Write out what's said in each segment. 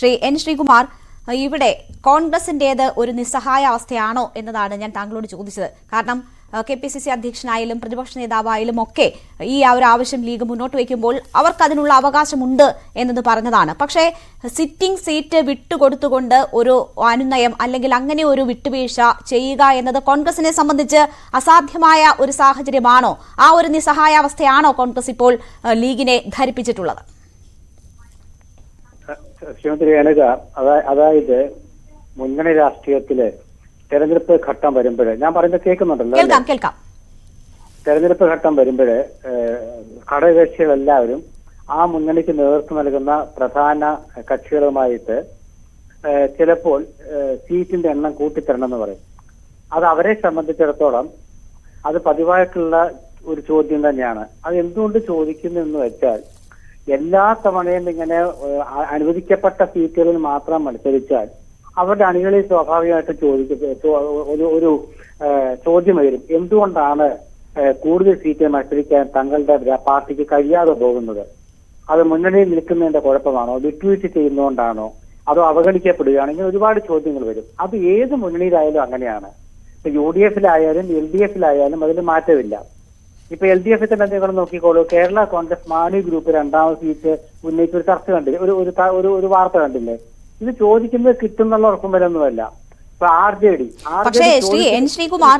Shri N. Sreekumar ഇവിടെ കോൺഗ്രസിന്റേത് ഒരു നിസ്സഹായ അവസ്ഥയാണോ എന്നതാണ് ഞാൻ താങ്കളോട് ചോദിച്ചത്. കാരണം കെ പി സി സി അധ്യക്ഷനായാലും പ്രതിപക്ഷ നേതാവായാലും ഒക്കെ ഈ ആ ഒരു ആവശ്യം ലീഗ് മുന്നോട്ട് വയ്ക്കുമ്പോൾ അവർക്ക് അതിനുള്ള അവകാശമുണ്ട് എന്നത് പറഞ്ഞതാണ്. പക്ഷേ സിറ്റിംഗ് സീറ്റ് വിട്ടുകൊടുത്തുകൊണ്ട് ഒരു അനുനയം അല്ലെങ്കിൽ അങ്ങനെ ഒരു വിട്ടുവീഴ്ച ചെയ്യുക എന്നത് കോൺഗ്രസിനെ സംബന്ധിച്ച് അസാധ്യമായ ഒരു സാഹചര്യമാണോ? ആ ഒരു നിസ്സഹായാവസ്ഥയാണോ കോൺഗ്രസ് ഇപ്പോൾ ലീഗിനെ ധരിപ്പിച്ചിട്ടുള്ളത്? ശ്രീമതി രേണുക അതായത് മുന്നണി രാഷ്ട്രീയത്തിൽ തെരഞ്ഞെടുപ്പ് ഘട്ടം വരുമ്പോഴേ ഞാൻ പറയുന്നത് കേൾക്കുന്നുണ്ടല്ലോ? കേൾക്കാം തെരഞ്ഞെടുപ്പ് ഘട്ടം വരുമ്പോഴേ ഘടകകക്ഷികളെല്ലാവരും ആ മുന്നണിക്ക് നേതൃത്വം നൽകുന്ന പ്രധാന കക്ഷികളുമായിട്ട് ചിലപ്പോൾ സീറ്റിന്റെ എണ്ണം കൂട്ടിത്തരണം എന്ന് പറയും. അത് അവരെ സംബന്ധിച്ചിടത്തോളം അത് പതിവായിട്ടുള്ള ഒരു ചോദ്യം തന്നെയാണ്. അത് എന്തുകൊണ്ട് ചോദിക്കുന്നു എന്ന് വെച്ചാൽ എല്ലാ തവണയും ഇങ്ങനെ അനുവദിക്കപ്പെട്ട സീറ്റുകളിൽ മാത്രം മത്സരിച്ചാൽ അവരുടെ അണികളിൽ സ്വാഭാവികമായിട്ട് ചോദിക്ക ഒരു ഒരു ചോദ്യം വരും. എന്തുകൊണ്ടാണ് കൂടുതൽ സീറ്റ് മത്സരിക്കാൻ തങ്ങളുടെ പാർട്ടിക്ക് കഴിയാതെ പോകുന്നത്? അത് മുന്നണിയിൽ നിൽക്കുന്നതിന്റെ കുഴപ്പമാണോ? വിട്ടുവീഴ്ച ചെയ്യുന്നതുകൊണ്ടാണോ? അതോ അവഗണിക്കപ്പെടുകയാണെങ്കിൽ ഒരുപാട് ചോദ്യങ്ങൾ വരും. അത് ഏത് മുന്നണിയിലായാലും അങ്ങനെയാണ്. യു ഡി എഫിലായാലും എൽ ഡി എഫിലായാലും അതിൽ മാറ്റമില്ല. ഇപ്പൊ എൽ ഡി എഫിൽ തന്നെ നിങ്ങൾ നോക്കിക്കോളൂ. കേരള കോൺഗ്രസ് മാണി ഗ്രൂപ്പ് രണ്ടാമത് സീറ്റ് ഉന്നയിച്ച ഒരു ചർച്ച കണ്ടില്ലേ? ഒരു ഒരു ഒരു ഒരു വാർത്ത കണ്ടില്ലേ? ഇത് ചോദിക്കുന്നത് കിട്ടുന്നുള്ള ഉറപ്പും വരൊന്നുമല്ല ഇപ്പൊ ആർ ജെ ഡി പക്ഷേ ശ്രീ എൻ ശ്രീകുമാർ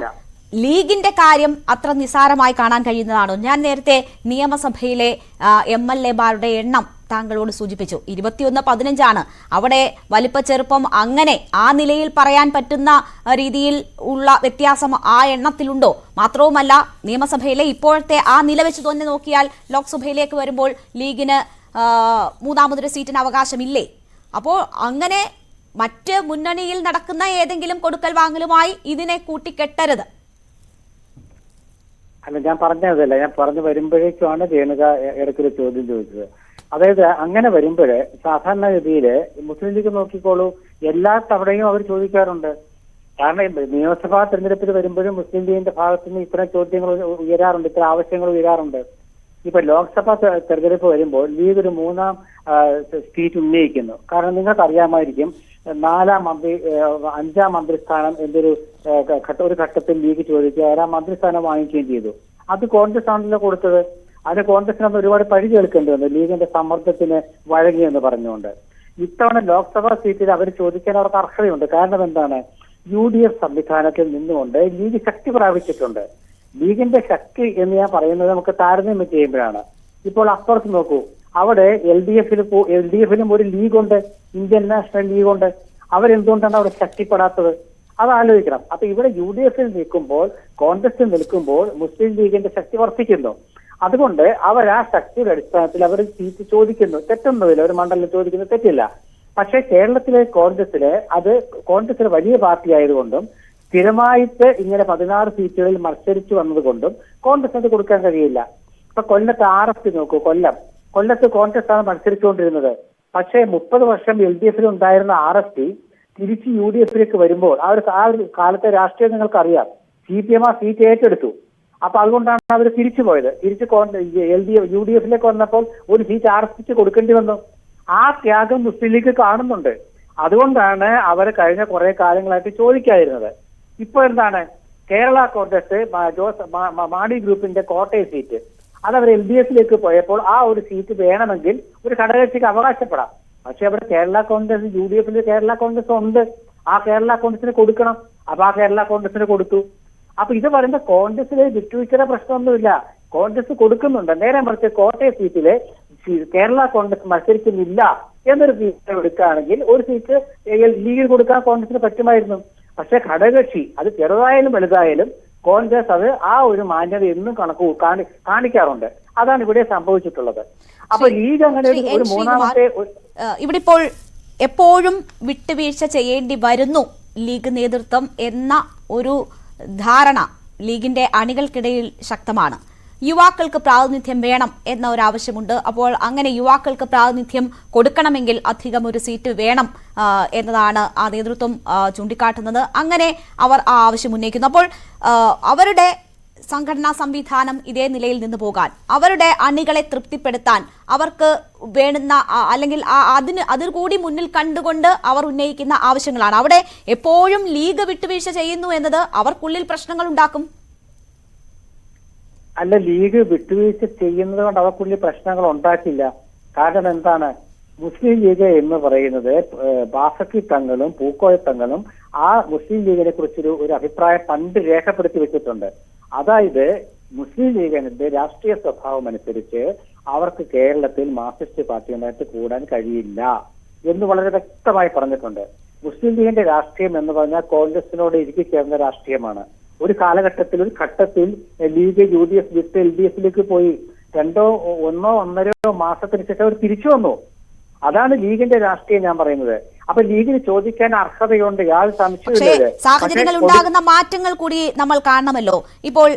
ലീഗിന്റെ കാര്യം അത്ര നിസാരമായി കാണാൻ കഴിയുന്നതാണോ? ഞാൻ നേരത്തെ നിയമസഭയിലെ എം എൽ എമാരുടെ എണ്ണം താങ്കളോട് സൂചിപ്പിച്ചു. ഇരുപത്തിയൊന്ന് പതിനഞ്ചാണ്. അവിടെ വലിപ്പ ചെറുപ്പം അങ്ങനെ ആ നിലയിൽ പറയാൻ പറ്റുന്ന രീതിയിൽ ഉള്ള വ്യത്യാസം ആ എണ്ണത്തിലുണ്ടോ? മാത്രവുമല്ല നിയമസഭയിലെ ഇപ്പോഴത്തെ ആ നില വെച്ച് തന്നെ നോക്കിയാൽ ലോക്സഭയിലേക്ക് വരുമ്പോൾ ലീഗിന് മൂന്നാമതൊരു സീറ്റിന് അവകാശമില്ലേ? അപ്പോൾ അങ്ങനെ മറ്റ് മുന്നണിയിൽ നടക്കുന്ന ഏതെങ്കിലും കൊടുക്കൽ വാങ്ങലുമായി ഇതിനെ കൂട്ടിക്കെട്ടരുത്. അല്ല ഞാൻ പറഞ്ഞതല്ല. ഞാൻ പറഞ്ഞു വരുമ്പോഴേക്കുമാണ് രേണുക ഇടയ്ക്കൊരു ചോദ്യം ചോദിച്ചത്. അതായത് അങ്ങനെ വരുമ്പോൾ സാധാരണഗതിയിൽ മുസ്ലിം ലീഗ് നോക്കിക്കോളൂ എല്ലാ തവണയും അവർ ചോദിക്കാറുണ്ട്. കാരണം നിയമസഭാ തെരഞ്ഞെടുപ്പിൽ വരുമ്പോഴും മുസ്ലിം ലീഗിന്റെ ഭാഗത്ത് നിന്ന് ഇത്തരം ചോദ്യങ്ങൾ ഉയരാറുണ്ട് ഇത്തരം ആവശ്യങ്ങൾ ഉയരാറുണ്ട്. ഇപ്പൊ ലോക്സഭാ തെരഞ്ഞെടുപ്പ് വരുമ്പോൾ ലീഗ് ഒരു മൂന്നാം സീറ്റ് ഉന്നയിക്കുന്നു. കാരണം നിങ്ങൾക്ക് അറിയാമായിരിക്കും നാലാം മന്ത്രി അഞ്ചാം മന്ത്രിസ്ഥാനം എന്തൊരു ഒരു ഘട്ടത്തിൽ ലീഗ് ചോദിക്കുക ഏഴാം മന്ത്രിസ്ഥാനം വാങ്ങിക്കുകയും ചെയ്തു. അത് കോൺഗ്രസ് ആണല്ലോ കൊടുത്തത്. അതിന് കോൺഗ്രസിന് അന്ന് ഒരുപാട് പഴി കേൾക്കേണ്ടി വന്നു. ലീഗിന്റെ സമ്മർദ്ദത്തിന് വഴങ്ങിയെന്ന് പറഞ്ഞുകൊണ്ട്. ഇത്തവണ ലോക്സഭാ സീറ്റിൽ അവർ ചോദിക്കാൻ അവർക്ക് അർഹതയുണ്ട്. കാരണം എന്താണ്? യു ഡി എഫ് സംവിധാനത്തിൽ നിന്നുകൊണ്ട് ലീഗ് ശക്തി പ്രാപിച്ചിട്ടുണ്ട്. ലീഗിന്റെ ശക്തി എന്ന് ഞാൻ പറയുന്നത് നമുക്ക് താരതമ്യം ചെയ്യുമ്പോഴാണ്. ഇപ്പോൾ അപ്പുറത്ത് നോക്കൂ. അവിടെ എൽ ഡി എഫിൽ എൽ ഡി എഫിലും ഒരു ലീഗുണ്ട്. Indian national ലീഗുണ്ട്. അവരെന്തുകൊണ്ടാണ് അവിടെ ശക്തിപ്പെടാത്തത്? അത് ആലോചിക്കണം. അപ്പൊ ഇവിടെ യു ഡി എഫിൽ നിൽക്കുമ്പോൾ കോൺഗ്രസിൽ നിൽക്കുമ്പോൾ മുസ്ലിം ലീഗിന്റെ ശക്തി വർദ്ധിക്കുന്നു. അതുകൊണ്ട് അവർ ആ ശക്തിയുടെ അടിസ്ഥാനത്തിൽ അവർ സീറ്റ് ചോദിക്കുന്നു. തെറ്റൊന്നുമില്ല ഒരു മണ്ഡലം ചോദിക്കുന്നത് തെറ്റില്ല. പക്ഷേ കേരളത്തിലെ കോൺഗ്രസിൽ അത് കോൺഗ്രസിലെ വലിയ പാർട്ടി ആയതുകൊണ്ടും സ്ഥിരമായിട്ട് ഇങ്ങനെ പതിനാറ് സീറ്റുകളിൽ മത്സരിച്ചു വന്നതുകൊണ്ടും കോൺഗ്രസ് അത് കൊടുക്കാൻ കഴിയില്ല. ഇപ്പൊ കൊല്ലത്ത് ആർ എഫ് നോക്കൂ. കൊല്ലം. കൊല്ലത്ത് കോൺഗ്രസ് ആണ് മത്സരിച്ചുകൊണ്ടിരുന്നത്. പക്ഷേ മുപ്പത് വർഷം എൽ ഡി എഫിൽ ഉണ്ടായിരുന്ന ആർ എഫ് ടി തിരിച്ച് യു ഡി എഫിലേക്ക് വരുമ്പോൾ ആ ഒരു ആ ഒരു കാലത്തെ രാഷ്ട്രീയം നിങ്ങൾക്കറിയാം. സി പി എം ആ സീറ്റ് ഏറ്റെടുത്തു. അപ്പൊ അതുകൊണ്ടാണ് അവർ തിരിച്ചു പോയത്. തിരിച്ച് L D F U D എഫിലേക്ക് വന്നപ്പോൾ ഒരു സീറ്റ് ആർ എസ് പിക്ക് കൊടുക്കേണ്ടി വന്നു. ആ ത്യാഗം മുസ്ലിം ലീഗ് കാണുന്നുണ്ട്. അതുകൊണ്ടാണ് അവർ കഴിഞ്ഞ കുറെ കാലങ്ങളായിട്ട് ചോദിക്കാതിരുന്നത്. ഇപ്പൊ എന്താണ്? കേരള കോൺഗ്രസ് ജോസ് മാണി ഗ്രൂപ്പിന്റെ കോട്ടയം സീറ്റ്. അത് അവർ എൽ ഡി എഫിലേക്ക് പോയപ്പോൾ ആ ഒരു സീറ്റ് വേണമെങ്കിൽ ഒരു ഘടകകക്ഷിക്ക് അവകാശപ്പെടാം. പക്ഷെ അവിടെ കേരള കോൺഗ്രസ് യു ഡി എഫിൽ കേരള കോൺഗ്രസ് ഉണ്ട്. ആ കേരള കോൺഗ്രസിന് കൊടുക്കണം. അപ്പൊ ആ കേരള കോൺഗ്രസിന് കൊടുത്തു. അപ്പൊ ഇത് പറയുന്ന കോൺഗ്രസിലെ വിട്ടുവീഴ്ചയുടെ പ്രശ്നമൊന്നുമില്ല. കോൺഗ്രസ് കൊടുക്കുന്നുണ്ട്. നേരെ മറിച്ച് കോട്ടയം സീറ്റിൽ കേരള കോൺഗ്രസ് മത്സരിക്കുന്നില്ല എന്നൊരു സീറ്റ് എടുക്കുകയാണെങ്കിൽ ഒരു സീറ്റ് ലീഗിൽ കൊടുക്കാൻ കോൺഗ്രസിന് പറ്റുമായിരുന്നു. പക്ഷെ ഘടകകക്ഷി അത് ചെറുതായാലും വലുതായാലും കോൺഗ്രസ് അത് ആ ഒരു മാന്യത എന്നും കണക്ക് കാണി കാണിക്കാറുണ്ട്. അതാണ് ഇവിടെ സംഭവിച്ചിട്ടുള്ളത്. അപ്പൊ ലീഗ് അങ്ങനെ ഒരു മൂന്നാമത്തെ ഇവിടെ ഇപ്പോൾ എപ്പോഴും വിട്ടുവീഴ്ച ചെയ്യേണ്ടി വരുന്നു ലീഗ് നേതൃത്വം എന്ന ഒരു ധാരണ ലീഗിന്റെ അണികൾക്കിടയിൽ ശക്തമാണ്. യുവാക്കൾക്ക് പ്രാതിനിധ്യം വേണം എന്ന ഒരു ആവശ്യമുണ്ട് അപ്പോൾ അങ്ങനെ യുവാക്കൾക്ക് പ്രാതിനിധ്യം കൊടുക്കണമെങ്കിൽ അധികം ഒരു സീറ്റ് വേണം എന്നതാണ് ആ നേതൃത്വം ചൂണ്ടിക്കാട്ടുന്നത്. അങ്ങനെ അവർ ആ ആവശ്യം ഉന്നയിക്കുന്നു. അപ്പോൾ അവരുടെ സംഘടനാ സംവിധാനം ഇതേ നിലയിൽ നിന്ന് പോകാൻ. അവരുടെ അണികളെ തൃപ്തിപ്പെടുത്താൻ അവർക്ക് വേണ്ടുന്ന അല്ലെങ്കിൽ അതിന് അതിൽ കൂടി മുന്നിൽ കണ്ടുകൊണ്ട് അവർ ഉന്നയിക്കുന്ന ആവശ്യങ്ങളാണ്. അവിടെ എപ്പോഴും ലീഗ് വിട്ടുവീഴ്ച ചെയ്യുന്നു എന്നത് അവർക്കുള്ളിൽ പ്രശ്നങ്ങൾ ഉണ്ടാക്കും? അല്ല ലീഗ് വിട്ടുവീഴ്ച ചെയ്യുന്നത് കൊണ്ട് അവർക്കുള്ളിൽ പ്രശ്നങ്ങൾ ഉണ്ടാക്കില്ല. കാരണം എന്താണ്? മുസ്ലിം ലീഗ് എന്ന് പറയുന്നത് ബാസക്കി തങ്ങളും പൂക്കോയ തങ്ങളും ആ മുസ്ലിം ലീഗിനെ കുറിച്ചൊരു ഒരു അഭിപ്രായം പണ്ട് രേഖപ്പെടുത്തി വെച്ചിട്ടുണ്ട്. അതായത് മുസ്ലിം ലീഗിന്റെ രാഷ്ട്രീയ സ്വഭാവം അനുസരിച്ച് അവർക്ക് കേരളത്തിൽ മാർക്സിസ്റ്റ് പാർട്ടിയുമായിട്ട് കൂടാൻ കഴിയില്ല എന്ന് വളരെ വ്യക്തമായി പറഞ്ഞിട്ടുണ്ട്. മുസ്ലിം ലീഗിന്റെ രാഷ്ട്രീയം എന്ന് പറഞ്ഞാൽ കോൺഗ്രസിനോട് ഇരിക്കി ചേർന്ന രാഷ്ട്രീയമാണ്. ഒരു കാലഘട്ടത്തിൽ ഒരു ഘട്ടത്തിൽ ലീഗ് യു ഡി എഫ് വിട്ട് എൽ ഡി എഫിലേക്ക് പോയി. രണ്ടോ ഒന്നോ ഒന്നരയോ മാസത്തിന് ശേഷം അവർ തിരിച്ചു വന്നു. അതാണ് ലീഗിന്റെ രാഷ്ട്രീയം ഞാൻ പറയുന്നത്. അപ്പൊ ലീഗിന് ചോദിക്കാൻ അർഹതയുണ്ട്. യാതൊരു സംശയവും സാഹചര്യങ്ങൾ ഉണ്ടാകുന്ന മാറ്റങ്ങൾ കൂടി നമ്മൾ കാണണമല്ലോ. ഇപ്പോൾ